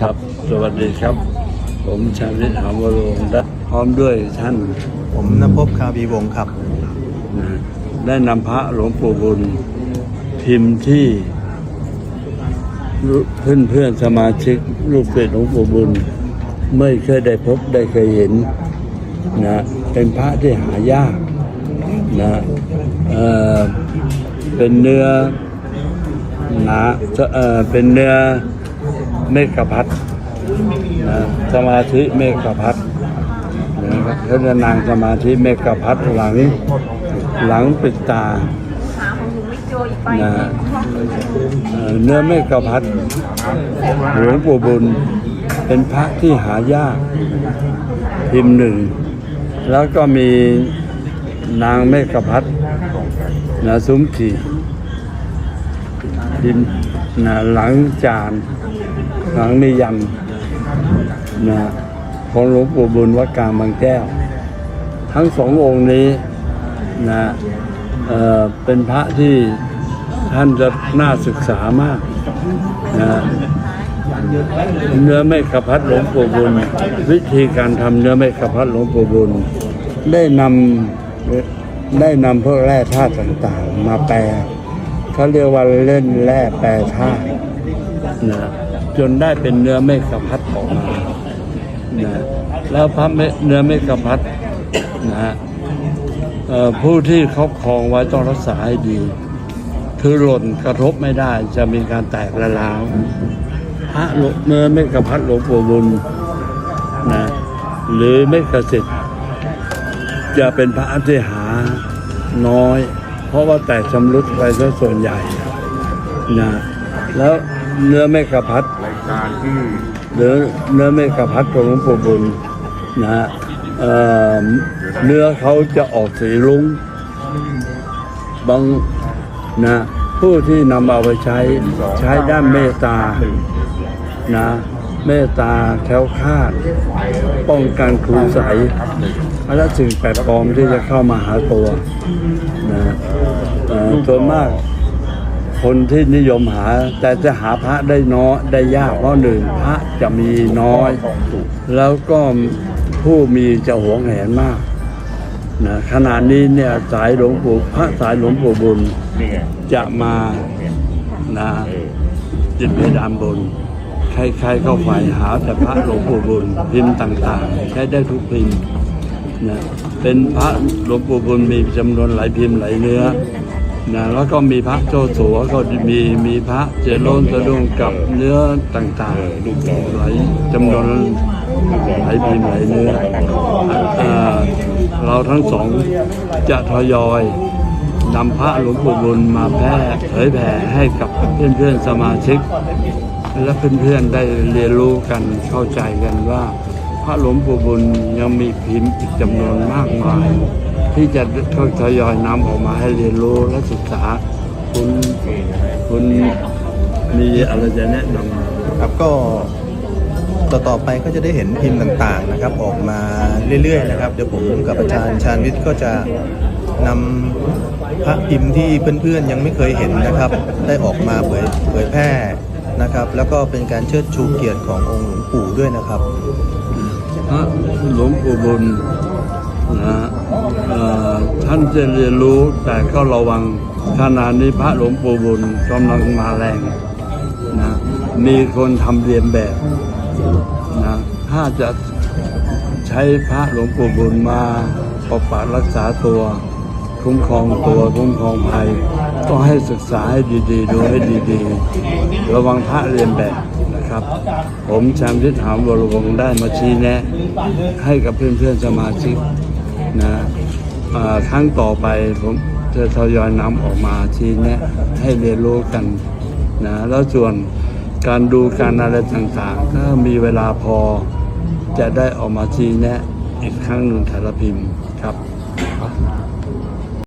ครับ สวัสดีครับ ผมชาลิตหามวโรงค์และพร้อมด้วยท่านผมนภพคาบีวงศ์ครับ นะได้นำพระหลวงปู่บุญ พิมพ์ที่เพื่อนเพื่อนๆสมาชิกลูกศิษย์หลวงปู่บุญ ไม่เคยได้พบได้เคยเห็นนะเป็นพระที่หายากนะเอ่อเป็นเนื้อหนาเอ่อเป็นเนื้อ เมฆพัดนะสมาธิเมฆพัดนะครับเขาจะนางสมาธิเมฆพัดหลังหลังปิดตาหาของหนูไม่เจออีกไปนะฮะเอ่อเนื้อเมฆพัดหลวงปู่บุญเป็นพระที่หายากพิมพ์หนึ่ง แล้วก็มีนางเมฆพัดนะซุ้มขีพิมพ์หลังจาน หลังนิยันนะของหลวงปู่บุญวัดกลางบางแก้ว ทั้งสององค์นี้นะเเป็นพระที่ท่านจะน่าศึกษามากนะเนื้อไม่กระพัดหลวงปู่บุญ วิธีการทำเนื้อไม่กระพัดหลวงปู่บุญ ได้นำได้นำพวกแร่ธาตุต่างๆ มาแปลเขาเรียกว่าเล่นแร่แปรธาตุนะ จนได้เป็นเนื้อไม่กระพัดออกมานะแล้วพระเนื้อไม่กระพัดนะฮะเอ่อผู้ที่ครอบครองไว้ต้องรักษาให้ดี คือหล่นกระทบไม่ได้จะมีการแตกละลาวพระหลเมื่อไม่กระพัดหลวงปู่บุญนะหรือไม่กระสิทธิ์จะเป็นพระที่หาน้อย เพราะว่าแตกชำรุดไปซะส่วนใหญ่นะแล้วเนื้อไม่ กระพัดเนื้อเนื้อเมฆพัดของหลวงปู่บุญนะฮะเเนื้อเขาจะออกสีรุ้งบางนะ ผู้ที่นำเอาไปใช้ใช้ด้านเมตตานะเมตตาแค้วคาด ป้องกันครูใสและสิ่งแปลกปลอมที่จะเข้ามาหาตัวนะเอ่อส่วนมาก คนที่นิยมหา แต่จะหาพระได้น้อยได้ยากเพราะหนึ่งพระจะมีน้อย แล้วก็ผู้มีจะหวงแหนมากนะขณะนี้เนี่ยสายหลวงปู่พระสายหลวงปู่บุญจะมานะจิตเพดานบนใครๆก็ฝ่ายหาแต่พระหลวงปู่บุญพิมพ์ต่างๆ ใช้ได้ทุกพิมพ์นะเป็นพระหลวงปู่บุญมีจำนวนหลายพิมพ์หลายเนื้อ นะแล้วก็มีพระโจสัวก็มีมีพระเจโลนสะดุ้งกับเนื้อต่างๆหลายจำนวนหลายพิมพ์หลายเนื้อเราทั้งสองจะทยอยนำพระหลวงปู่บุญมาแพร่เผยแผ่ให้กับเพื่อนๆสมาชิก และเพื่อนๆได้เรียนรู้กันเข้าใจกันว่า ระหลวงปู่บุญยังมีพิมพ์อีกจำนวนมากมาย ที่จะทยอยนำออกมาให้เรียนรู้และศึกษา คุณคุณมีอะไรจะแนะนำครับก็ต่อต่อไปก็จะได้เห็นพิมพ์ต่างๆนะครับ ออกมาเรื่อยๆนะครับเดี๋ยวผมกับอาจารย์ชาญวิทย์ก็จะนำพระพิมพ์ที่เพื่อนๆยังไม่เคยเห็นนะครับ ได้ออกมาเผยเผยแพร่ นะครับ แล้วก็เป็นการเชิดชูเกียรติขององค์หลวงปู่ด้วยนะครับพระหลวงปู่บุญนะท่านจะเรียนรู้แต่ก็ระวังขณะนี้พระหลวงปู่บุญกำลังมาแรงนะมีคนทำเรียนแบบนะถ้าจะใช้พระหลวงปู่บุญมาปกปักรักษาตัว คุ้มครองตัวคุ้มครองภัยต้องให้ศึกษาให้ดีๆ ดูให้ดีๆ ระวังพระเรียนแบบนะครับ ผมชามทิศหามวรวงได้มาชี้แนะ ให้กับเพื่อนๆสมาชิกนะครั้งต่อไปผมจะทยอยนำออกมาชี้แนะให้เรียนรู้กันนะแล้วส่วนการดูการอะไรต่างๆ ถ้ามีเวลาพอจะได้ออกมาชี้แนะอีกครั้งหนึ่งแต่ละพิมพ์ครับ